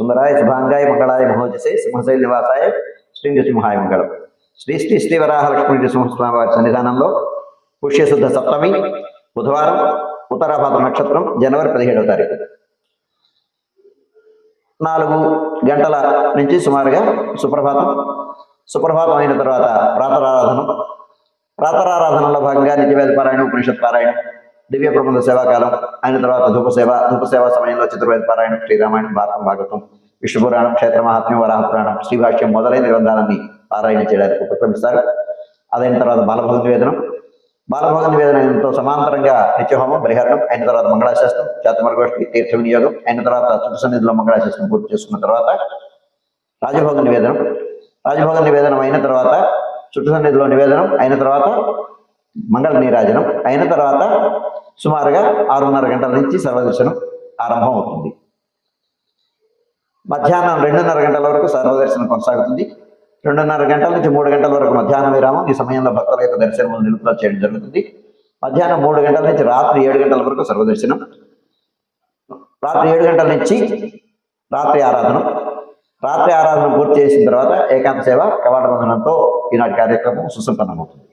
సుందరాయ శుభాంగాయ మంగళాయ మహోజసే సింహశైలి నివాసాయ శ్రీ నృసింహాయ మంగళం శ్రీ శ్రీ శ్రీ వరాహ లక్ష్మీ నృసింహస్వామి వారి సన్నిధానంలో పుష్యశుద్ధ సప్తమి బుధవారం ఉత్తరాభాద్ర నక్షత్రం జనవరి పదిహేడవ తారీఖు। నాలుగు గంటల నుంచి సుమారుగా సుప్రభాతం సుప్రభాతం అయిన తర్వాత ప్రాతరారాధనం ప్రాతరారాధనలో భాగంగా నిత్యవేద పారాయణం ఉపనిషత్ పారాయణం దివ్య ప్రబంధ సేవాకాలం. ఆయన తర్వాత ధూప సేవ ధూప సేవ సమయంలో చతుర్వేద పారాయణం శ్రీరామాయణం భారతం భాగవతం విష్ణుపురాణం క్షేత్ర మహాత్మ్యం వరాహ పురాణం శ్రీభాష్యం మొదలైన గ్రంథాలన్నీ పారాయణ చేయడానికి ఉపక్రమిస్తారు. అదైన తర్వాత బాలభోగ నివేదనం. బాలభోగ నివేదనంతో సమాంతరంగా నిత్యహోమం పరిహారం అయిన తర్వాత మంగళాశాస్త్రం జాతమరగోష్ఠి తీర్థ వినియోగం అయిన తర్వాత చుట్టు సన్నిధిలో మంగళాశాస్త్రం పూర్తి చేసుకున్న తర్వాత రాజభోగ నివేదనం. రాజభోగ నివేదనం అయిన తర్వాత చుట్టు సన్నిధిలో నివేదనం అయిన తర్వాత మంగళ నీరాజనం అయిన తర్వాత సుమారుగా ఆరున్నర గంటల నుంచి సర్వదర్శనం ఆరంభం అవుతుంది మధ్యాహ్నం రెండున్నర గంటల వరకు సర్వదర్శనం కొనసాగుతుంది. రెండున్నర గంటల నుంచి మూడు గంటల వరకు మధ్యాహ్నం విరామం ఈ సమయంలో భక్తుల యొక్క దర్శనం నిలుపుదల చేయడం జరుగుతుంది. మధ్యాహ్నం మూడు గంటల నుంచి రాత్రి ఏడు గంటల వరకు సర్వదర్శనం. రాత్రి ఏడు గంటల నుంచి రాత్రి ఆరాధన. రాత్రి ఆరాధన పూర్తి చేసిన తర్వాత ఏకాంత సేవ కవాట బంధనంతో ఈనాటి కార్యక్రమం సుసంపన్నమవుతుంది.